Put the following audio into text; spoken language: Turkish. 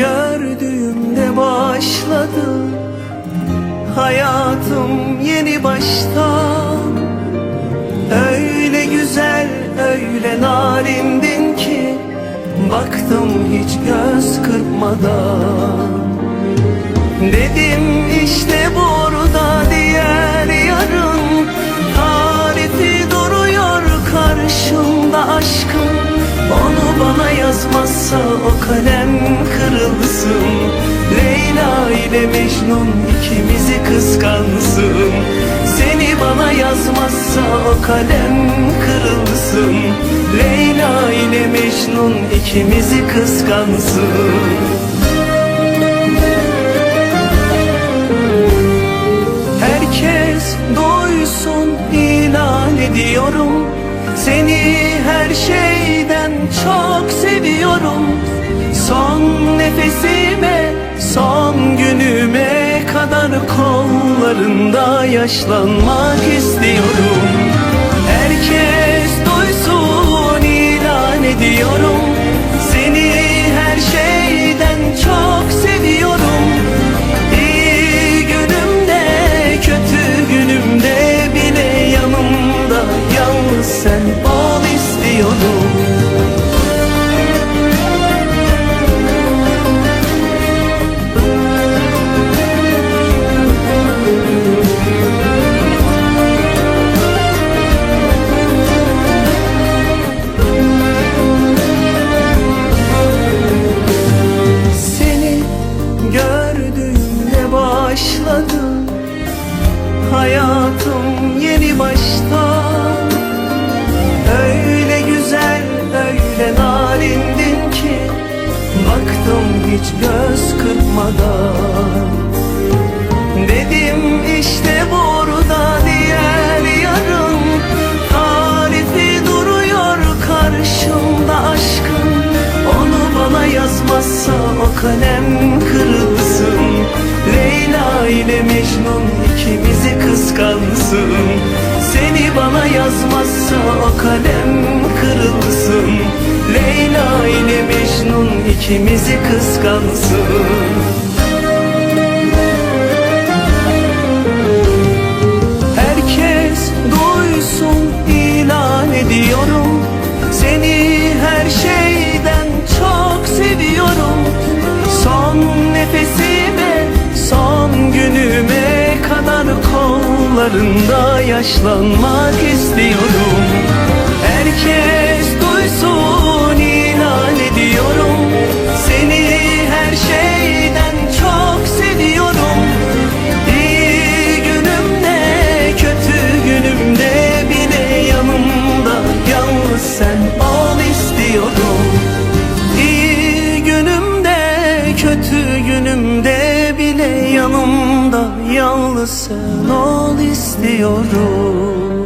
gördüğümde başladı. Hayatım yeni baştan Öyle güzel öyle narindin ki Baktım hiç göz kırpmadan. Dedim işte burada bana yazmazsa o kalem kırılsın. Leyla ile Mecnun ikimizi kıskansın. Seni bana yazmazsa o kalem kırılsın. Leyla ile Mecnun ikimizi kıskansın. Duysun ilan ediyorum. Seni her şeyden çok seviyorum. Son nefesime, son günüme kadar kollarında yaşlanmak istiyorum baştan. Öyle güzel, öyle narindin ki Baktım hiç göz kırpmadan. Dedim işte burada diğer yarın Tarifi duruyor karşımda aşkın. Onu bana yazmazsa o kalem kırılsın. Leyla ile Mecnun ikimizi kıskansın Seni bana yazmazsa o kalem kırılsın. Leyla ile Mecnun ikimizi kıskansın kollarında yaşlanmak istiyorum. Herkes duysun ilan ediyorum. Seni her şeyden çok seviyorum. İyi günümde, kötü günümde bile yanımda Yalnız sen ol istiyorum. İyi günümde, kötü günümde bile yanımda Yalnız sen ol istiyorum